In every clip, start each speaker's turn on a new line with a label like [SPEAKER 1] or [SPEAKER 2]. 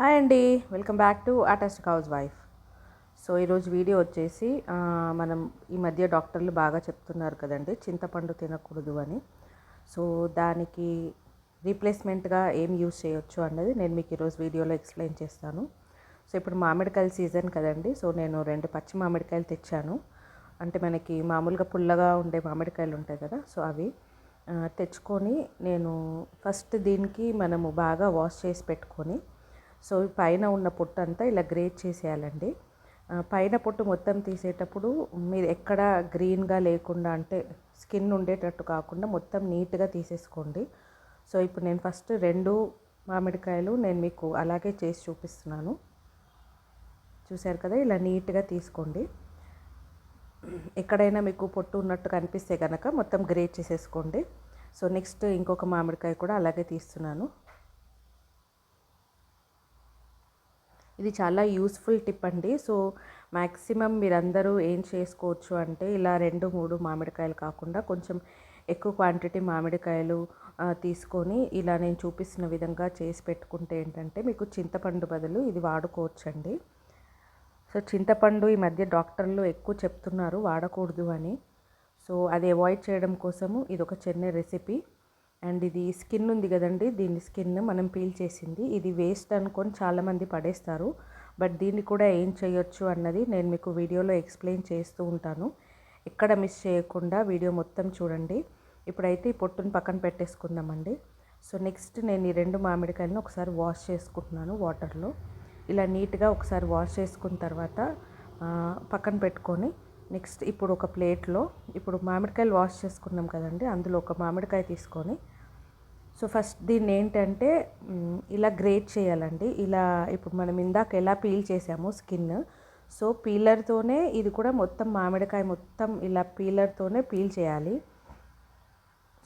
[SPEAKER 1] Hi అండి. Welcome back to artist housewife. So ఈరోజు video వచ్చేసి మనం ఈ మధ్య డాక్టర్లు బాగా చెప్తున్నారు కదండి చింతపండు తినకూడదు అని. సో దానికి రీప్లేస్మెంట్గా ఏం యూస్ చేయొచ్చు అన్నది నేను మీకు ఈరోజు వీడియోలో ఎక్స్ప్లెయిన్ చేస్తాను. సో ఇప్పుడు మామిడికాయల సీజన్ కదండి సో నేను రెండు పచ్చి మామిడికాయలు తెచ్చాను. అంటే మనకి మామూలుగా పుల్లగా ఉండే మామిడికాయలు ఉంటాయి కదా సో అవి తెచ్చుకొని నేను ఫస్ట్ దీనికి మనము బాగా వాష్ చేసి పెట్టుకొని సో పైన ఉన్న పొట్టు అంతా ఇలా గ్రేట్ చేసేయాలండి. పైన పొట్టు మొత్తం తీసేటప్పుడు మీరు ఎక్కడ గ్రీన్గా లేకుండా అంటే స్కిన్ ఉండేటట్టు కాకుండా మొత్తం నీట్గా తీసేసుకోండి. సో ఇప్పుడు నేను ఫస్ట్ రెండు మామిడికాయలు నేను మీకు అలాగే చేసి చూపిస్తున్నాను. చూశారు కదా? ఇలా నీట్గా తీసుకోండి. ఎక్కడైనా మీకు పొట్టు ఉన్నట్టు కనిపిస్తే కనుక మొత్తం గ్రేట్ చేసేసుకోండి. సో నెక్స్ట్ ఇంకొక మామిడికాయ కూడా అలాగే తీస్తున్నాను. ఇది చాలా యూస్ఫుల్ టిప్ అండి. సో మ్యాక్సిమం మీరందరూ ఏం చేసుకోవచ్చు అంటే ఇలా రెండు మూడు మామిడికాయలు కాకుండా కొంచెం ఎక్కువ క్వాంటిటీ మామిడికాయలు తీసుకొని ఇలా నేను చూపిస్తున్న విధంగా చేసి పెట్టుకుంటే ఏంటంటే మీకు చింతపండు బదులు ఇది వాడుకోవచ్చండి. సో చింతపండు ఈ మధ్య డాక్టర్లు ఎక్కువ చెప్తున్నారు వాడకూడదు అని. సో అది అవాయిడ్ చేయడం కోసము ఇది ఒక చిన్న రెసిపీ అండ్ ఇది స్కిన్ ఉంది కదండి దీని స్కిన్ మనం పీల్ చేసింది. ఇది వేస్ట్ అనుకొని చాలామంది పడేస్తారు. బట్ దీన్ని కూడా ఏం చేయొచ్చు అన్నది నేను మీకు వీడియోలో ఎక్స్ప్లెయిన్ చేస్తూ ఉంటాను. ఎక్కడ మిస్ చేయకుండా వీడియో మొత్తం చూడండి. ఇప్పుడైతే ఈ పొట్టును పక్కన పెట్టేసుకుందామండి. సో నెక్స్ట్ నేను ఈ రెండు మామిడికాయలను ఒకసారి వాష్ చేసుకుంటున్నాను వాటర్లో. ఇలా నీట్గా ఒకసారి వాష్ చేసుకున్న తర్వాత పక్కన పెట్టుకొని నెక్స్ట్ ఇప్పుడు ఒక ప్లేట్లో ఇప్పుడు మామిడికాయలు వాష్ చేసుకున్నాం కదండి అందులో ఒక మామిడికాయ తీసుకొని. సో ఫస్ట్ దీన్ని ఏంటంటే ఇలా గ్రేట్ చేయాలండి. ఇలా ఇప్పుడు మనం ఇందాక ఎలా పీల్ చేసాము స్కిన్. సో పీలర్తోనే ఇది కూడా మొత్తం మామిడికాయ మొత్తం ఇలా పీలర్తోనే పీల్ చేయాలి.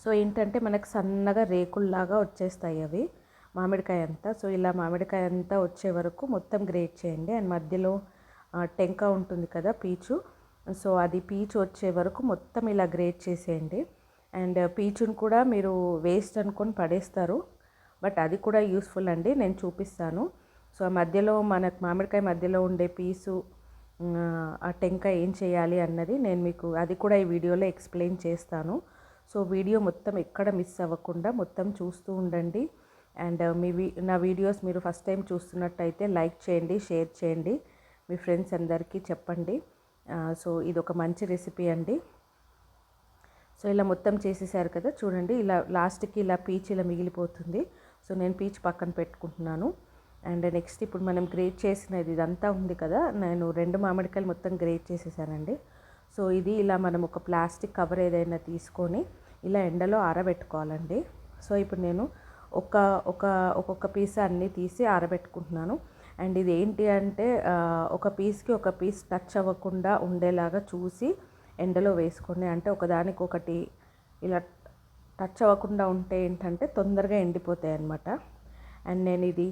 [SPEAKER 1] సో ఏంటంటే మనకు సన్నగా రేకుల్లాగా వచ్చేస్తాయి అవి మామిడికాయ అంతా. సో ఇలా మామిడికాయ అంతా వచ్చే వరకు మొత్తం గ్రేట్ చేయండి. అండ్ మధ్యలో టెంక ఉంటుంది కదా పీచు. సో అది పీచు వచ్చే వరకు మొత్తం ఇలా గ్రేట్ చేసేయండి. అండ్ పీచుని కూడా మీరు వేస్ట్ అనుకొని పడేస్తారు. బట్ అది కూడా యూస్ఫుల్ అండి. నేను చూపిస్తాను. సో ఆ మధ్యలో మనకు మామిడికాయ మధ్యలో ఉండే పీసు ఆ టెంక ఏం చేయాలి అన్నది నేను మీకు అది కూడా ఈ వీడియోలో ఎక్స్ప్లెయిన్ చేస్తాను. సో వీడియో మొత్తం ఎక్కడ మిస్ అవ్వకుండా మొత్తం చూస్తూ ఉండండి. అండ్ మీ వీ నా వీడియోస్ మీరు ఫస్ట్ టైం చూస్తున్నట్టయితే లైక్ చేయండి షేర్ చేయండి. మీ ఫ్రెండ్స్ అందరికీ చెప్పండి. సో ఇది ఒక మంచి రెసిపీ అండి. సో ఇలా మొత్తం చేసేసారు కదా చూడండి. ఇలా లాస్ట్కి ఇలా పీచ్ ఇలా మిగిలిపోతుంది. సో నేను పీచ్ పక్కన పెట్టుకుంటున్నాను. అండ్ నెక్స్ట్ ఇప్పుడు మనం గ్రేట్ చేసినది ఇదంతా ఉంది కదా నేను రెండు మామిడికాయలు మొత్తం గ్రేట్ చేసేసానండి. సో ఇది ఇలా మనం ఒక ప్లాస్టిక్ కవర్ ఏదైనా తీసుకొని ఇలా ఎండలో ఆరబెట్టుకోవాలండి. సో ఇప్పుడు నేను ఒక ఒక ఒక్కొక్క పీస్ అన్నీ తీసి ఆరబెట్టుకుంటున్నాను. అండ్ ఇది ఏంటి అంటే ఒక పీస్కి ఒక పీస్ టచ్ అవ్వకుండా ఉండేలాగా చూసి ఎండలో వేసుకోండి. అంటే ఒకదానికి ఒకటి ఇలా టచ్ అవ్వకుండా ఉంటే ఏంటంటే తొందరగా ఎండిపోతాయి అన్నమాట. అండ్ నేను ఇది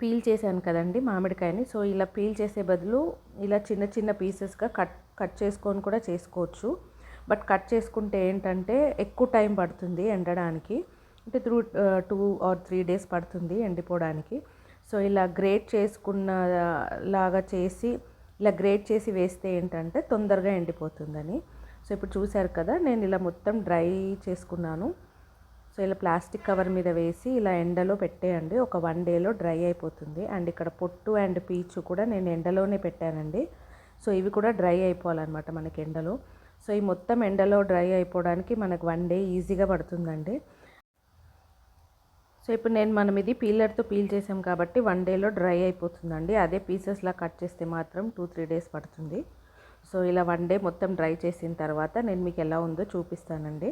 [SPEAKER 1] పీల్ చేశాను కదండి మామిడికాయని. సో ఇలా పీల్ చేసే బదులు ఇలా చిన్న చిన్న పీసెస్గా కట్ కట్ చేసుకొని కూడా చేసుకోవచ్చు. బట్ కట్ చేసుకుంటే ఏంటంటే ఎక్కువ టైం పడుతుంది ఎండడానికి. అంటే through two or three days పడుతుంది ఎండిపోవడానికి. సో ఇలా గ్రేట్ చేసుకున్న లాగా చేసి ఇలా గ్రేట్ చేసి వేస్తే ఏంటంటే తొందరగా ఎండిపోతుందని. సో ఇప్పుడు చూశారు కదా నేను ఇలా మొత్తం డ్రై చేసుకున్నాను. సో ఇలా ప్లాస్టిక్ కవర్ మీద వేసి ఇలా ఎండలో పెట్టేయండి. ఒక వన్ డేలో డ్రై అయిపోతుంది. అండ్ ఇక్కడ పొట్టు అండ్ పీచు కూడా నేను ఎండలోనే పెట్టానండి. సో ఇవి కూడా డ్రై అయిపోవాలన్నమాట మనకి ఎండలో. సో ఈ మొత్తం ఎండలో డ్రై అయిపోవడానికి మనకు వన్ డే ఈజీగా పడుతుందండి. సో ఇప్పుడు నేను మనం ఇది పీలర్తో పీల్ చేసాం కాబట్టి వన్ డేలో డ్రై అయిపోతుందండి. అదే పీసెస్లా కట్ చేస్తే మాత్రం టూ త్రీ డేస్ పడుతుంది. సో ఇలా వన్ డే మొత్తం డ్రై చేసిన తర్వాత నేను మీకు ఎలా ఉందో చూపిస్తానండి.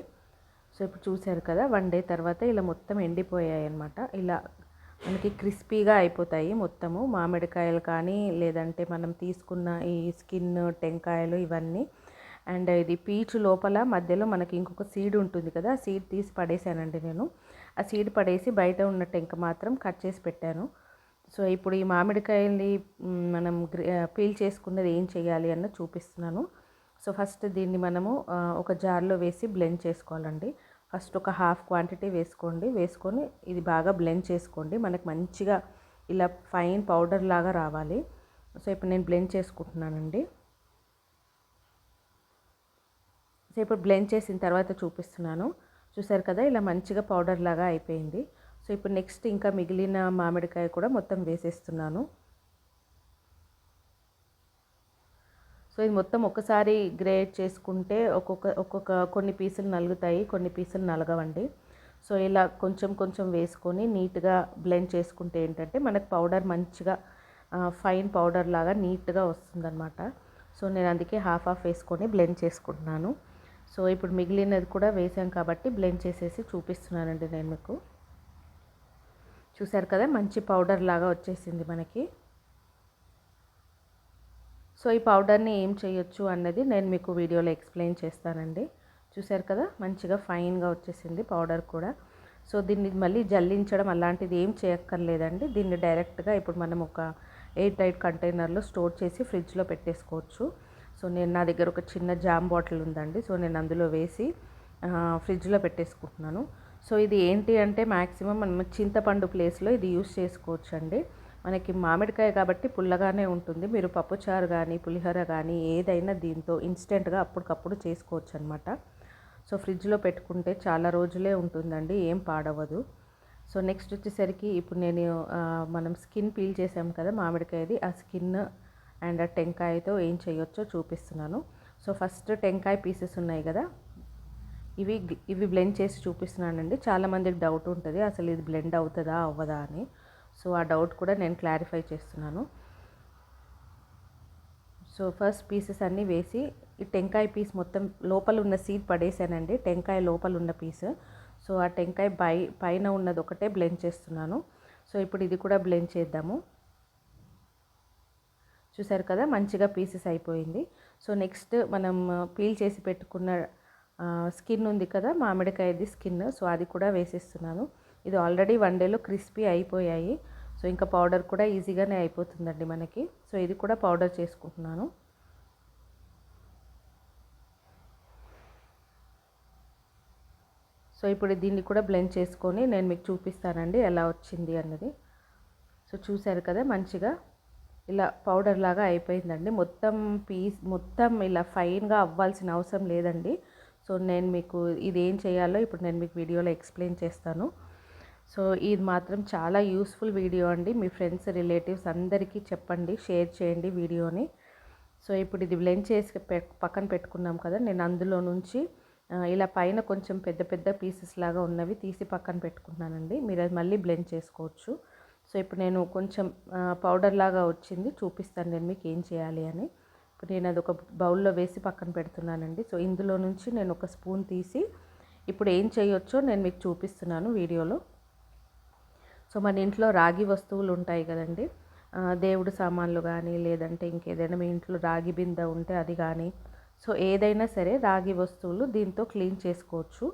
[SPEAKER 1] సో ఇప్పుడు చూశారు కదా వన్ డే తర్వాత ఇలా మొత్తం ఎండిపోయాయి అనమాట ఇలా మనకి క్రిస్పీగా అయిపోతాయి మొత్తము. మామిడికాయలు కానీ లేదంటే మనం తీసుకున్న ఈ స్కిన్ టెంకాయలు ఇవన్నీ. అండ్ ఇది పీచు లోపల మధ్యలో మనకి ఇంకొక సీడ్ ఉంటుంది కదా సీడ్ తీసి పడేసానండి నేను. ఆ సీడ్ పడేసి బయట ఉన్న టెంక మాత్రం కట్ చేసి పెట్టాను. సో ఇప్పుడు ఈ మామిడికాయల్ని మనం పీల్ చేసుకున్నది ఏం చేయాలి అన్న చూపిస్తున్నాను. సో ఫస్ట్ దీన్ని మనము ఒక జార్లో వేసి బ్లెండ్ చేసుకోవాలండి. ఫస్ట్ ఒక హాఫ్ క్వాంటిటీ వేసుకోండి. వేసుకొని ఇది బాగా బ్లెండ్ చేసుకోండి. మనకు మంచిగా ఇలా ఫైన్ పౌడర్ లాగా రావాలి. సో ఇప్పుడు నేను బ్లెండ్ చేసుకుంటున్నానండి. సో ఇప్పుడు బ్లెండ్ చేసిన తర్వాత చూపిస్తున్నాను. చూసారు కదా ఇలా మంచిగా పౌడర్ లాగా అయిపోయింది. సో ఇప్పుడు నెక్స్ట్ ఇంకా మిగిలిన మామిడికాయ కూడా మొత్తం వేసేస్తున్నాను. సో ఇది మొత్తం ఒకసారి గ్రేట్ చేసుకుంటే ఒక్కొక్క ఒక్కొక్క కొన్ని పీసులు నలుగుతాయి కొన్ని పీసులు నలగవండి. సో ఇలా కొంచెం కొంచెం వేసుకొని నీట్గా బ్లెండ్ చేసుకుంటే ఏంటంటే మనకు పౌడర్ మంచిగా ఫైన్ పౌడర్ లాగా నీట్గా వస్తుందన్నమాట. సో నేను అందుకే హాఫ్ హాఫ్ వేసుకొని బ్లెండ్ చేసుకుంటున్నాను. సో ఇప్పుడు మిగిలినది కూడా వేసాం కాబట్టి బ్లెండ్ చేసేసి చూపిస్తున్నానండి నేను మీకు. చూసారు కదా మంచి పౌడర్ లాగా వచ్చేసింది మనకి. సో ఈ పౌడర్ని ఏం చేయొచ్చు అన్నది నేను మీకు వీడియోలో ఎక్స్ప్లెయిన్ చేస్తానండి. చూసారు కదా మంచిగా ఫైన్గా వచ్చేసింది పౌడర్ కూడా. సో దీన్ని మళ్ళీ జల్లించడం అలాంటిది ఏం చేయక్కర్లేదండి. దీన్ని డైరెక్ట్గా ఇప్పుడు మనం ఒక ఎయిట్ టైట్ కంటైనర్లో స్టోర్ చేసి ఫ్రిడ్జ్లో పెట్టేసుకోవచ్చు. సో నేను నా దగ్గర ఒక చిన్న జామ్ బాటిల్ ఉందండి. సో నేను అందులో వేసి ఫ్రిడ్జ్లో పెట్టేసుకుంటున్నాను. సో ఇది ఏంటి అంటే మ్యాక్సిమం మనం చింతపండు ప్లేస్లో ఇది యూస్ చేసుకోవచ్చు అండి మనకి మామిడికాయ కాబట్టి పుల్లగానే ఉంటుంది. మీరు పప్పుచారు కానీ పులిహోర కానీ ఏదైనా దీంతో ఇన్స్టెంట్గా అప్పటికప్పుడు చేసుకోవచ్చు అనమాట సో ఫ్రిడ్జ్లో పెట్టుకుంటే చాలా రోజులే ఉంటుందండి ఏం పాడవదు సో నెక్స్ట్ వచ్చేసరికి ఇప్పుడు నేను మనం స్కిన్ పీల్ చేసాం కదా మామిడికాయది ఆ స్కిన్ అండ్ ఆ టెంకాయతో ఏం చేయొచ్చో చూపిస్తున్నాను. సో ఫస్ట్ టెంకాయ పీసెస్ ఉన్నాయి కదా ఇవి ఇవి బ్లెండ్ చేసి చూపిస్తున్నానండి. చాలామందికి డౌట్ ఉంటుంది అసలు ఇది బ్లెండ్ అవుతుందా అవ్వదా అని. సో ఆ డౌట్ కూడా నేను క్లారిఫై చేస్తున్నాను. సో ఫస్ట్ పీసెస్ అన్నీ వేసి ఈ టెంకాయ పీస్ మొత్తం లోపల ఉన్న సీడ్ పడేసానండి టెంకాయ లోపల ఉన్న పీస్. సో ఆ టెంకాయ పై పైన ఉన్నది ఒకటే బ్లెండ్ చేస్తున్నాను. సో ఇప్పుడు ఇది కూడా బ్లెండ్ చేద్దాము. చూసారు కదా మంచిగా పీసెస్ అయిపోయింది. సో నెక్స్ట్ మనం పీల్ చేసి పెట్టుకున్న స్కిన్ ఉంది కదా మామిడికాయది స్కిన్. సో అది కూడా వేసేస్తున్నాను. ఇది ఆల్రెడీ వన్ డేలో క్రిస్పీ అయిపోయాయి. సో ఇంకా పౌడర్ కూడా ఈజీగానే అయిపోతుందండి మనకి. సో ఇది కూడా పౌడర్ చేసుకుంటున్నాను. సో ఇప్పుడు దీన్ని కూడా బ్లెండ్ చేసుకొని నేను మీకు చూపిస్తానండి ఎలా వచ్చింది అన్నది. సో చూసారు కదా మంచిగా. ఇలా పౌడర్ లాగా అయిపోయిందండి. మొత్తం పీస్ మొత్తం ఇలా ఫైన్గా అవ్వాల్సిన అవసరం లేదండి. సో నేను మీకు ఇది ఏం చేయాలో ఇప్పుడు నేను మీకు వీడియోలో ఎక్స్ప్లెయిన్ చేస్తాను. సో ఇది మాత్రం చాలా యూస్ఫుల్ వీడియో అండి. మీ ఫ్రెండ్స్ రిలేటివ్స్ అందరికీ చెప్పండి షేర్ చేయండి వీడియోని. సో ఇప్పుడు ఇది బ్లెండ్ చేసి పక్కన పెట్టుకున్నాం కదా నేను అందులో నుంచి ఇలా పైన కొంచెం పెద్ద పెద్ద పీసెస్ లాగా ఉన్నవి తీసి పక్కన పెట్టుకున్నానండి. మీరు అది మళ్ళీ బ్లెండ్ చేసుకోవచ్చు. సో ఇప్పుడు నేను కొంచెం పౌడర్ లాగా వచ్చింది. చూపిస్తాను నేను మీకు ఏం చేయాలి అని. ఇప్పుడు నేను అది ఒక బౌల్లో వేసి పక్కన పెడుతున్నానండి. సో ఇందులో నుంచి నేను ఒక స్పూన్ తీసి ఇప్పుడు ఏం చేయొచ్చో నేను మీకు చూపిస్తున్నాను వీడియోలో. సో మన ఇంట్లో రాగి వస్తువులు ఉంటాయి కదండి. దేవుడు సామాన్లు కానీ లేదంటే ఇంకేదైనా మీ ఇంట్లో రాగి బిందె ఉంటే అది కానీ సో ఏదైనా సరే రాగి వస్తువులు దీంతో క్లీన్ చేసుకోవచ్చు.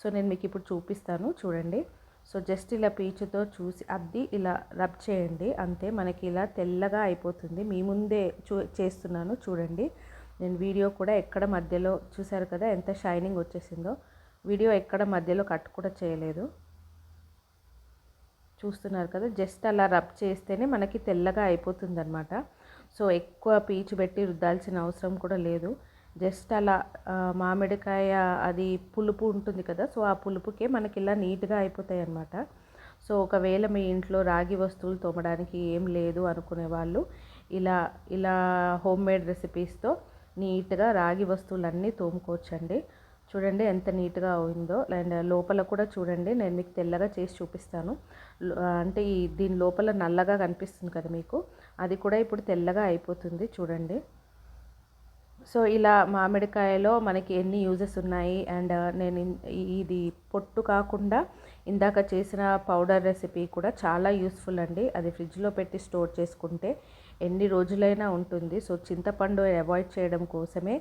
[SPEAKER 1] సో నేను మీకు ఇప్పుడు చూపిస్తాను. చూడండి. సో జస్ట్ ఇలా పీచుతో చూసి అద్ది ఇలా రబ్ చేయండి. అంతే మనకి ఇలా తెల్లగా అయిపోతుంది. మీ ముందే చూ చేస్తున్నాను చూడండి. నేను వీడియో కూడా ఎక్కడ మధ్యలో చూశారు కదా ఎంత షైనింగ్ వచ్చేసిందో. వీడియో ఎక్కడ మధ్యలో కట్ కూడా చేయలేదు. చూస్తున్నారు కదా జస్ట్ అలా రబ్ చేస్తేనే మనకి తెల్లగా అయిపోతుంది అనమాట సో ఎక్కువ పీచు పెట్టి రుద్దాల్సిన అవసరం కూడా లేదు. జస్ట్ అలా మామిడికాయ అది పులుపు ఉంటుంది కదా సో ఆ పులుపుకే మనకి ఇలా నీట్గా అయిపోతాయి అన్నమాట సో ఒకవేళ మీ ఇంట్లో రాగి వస్తువులు తోమడానికి ఏం లేదు అనుకునే వాళ్ళు ఇలా ఇలా హోమ్ మేడ్ రెసిపీస్తో నీట్గా రాగి వస్తువులన్నీ తోముకోవచ్చండి. చూడండి ఎంత నీట్గా అయిందో అండ్ లోపల కూడా చూడండి నేను మీకు తెల్లగా చేసి చూపిస్తాను. అంటే ఈ దీని లోపల నల్లగా కనిపిస్తుంది కదా మీకు అది కూడా ఇప్పుడు తెల్లగా అయిపోతుంది చూడండి. సో ఇలా మామిడికాయలో మనకి ఎన్ని యూజెస్ ఉన్నాయి? అండ్ uh, నేను ఇది పొట్టు కాకుండా ఇందాక చేసిన పౌడర్ రెసిపీ కూడా చాలా యూస్ఫుల్ అండి. అది ఫ్రిడ్జ్లో పెట్టి స్టోర్ చేసుకుంటే ఎన్ని రోజులైనా ఉంటుంది. సో చింతపండు అవాయిడ్ చేయడం కోసమే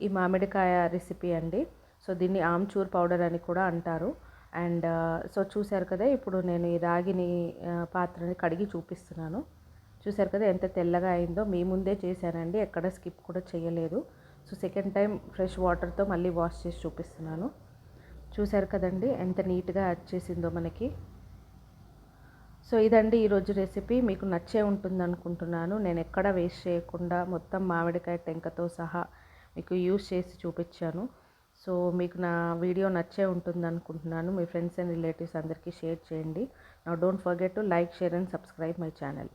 [SPEAKER 1] ఈ మామిడికాయ రెసిపీ అండి. సో దీన్ని ఆమ్చూర్ పౌడర్ అని కూడా అంటారు. అండ్ సో uh, చూశారు కదా ఇప్పుడు నేను ఈ రాగిని uh, పాత్రని కడిగి చూపిస్తున్నాను. చూసారు కదా ఎంత తెల్లగా అయిందో. మీ ముందే చేశానండి ఎక్కడ స్కిప్ కూడా చేయలేదు. సో సెకండ్ టైం ఫ్రెష్ వాటర్తో మళ్ళీ వాష్ చేసి చూపిస్తున్నాను. చూసారు కదండి ఎంత నీట్గా వచ్చేసిందో మనకి. సో ఇదండి ఈరోజు రెసిపీ. మీకు నచ్చే ఉంటుంది అనుకుంటున్నాను. నేను ఎక్కడ వేస్ట్ చేయకుండా మొత్తం మామిడికాయ టెంకతో సహా మీకు యూస్ చేసి చూపించాను. సో మీకు నా వీడియో నచ్చే ఉంటుంది అనుకుంటున్నాను. మీ ఫ్రెండ్స్ అండ్ రిలేటివ్స్ అందరికీ షేర్ చేయండి. నా don't forget to like share and subscribe my channel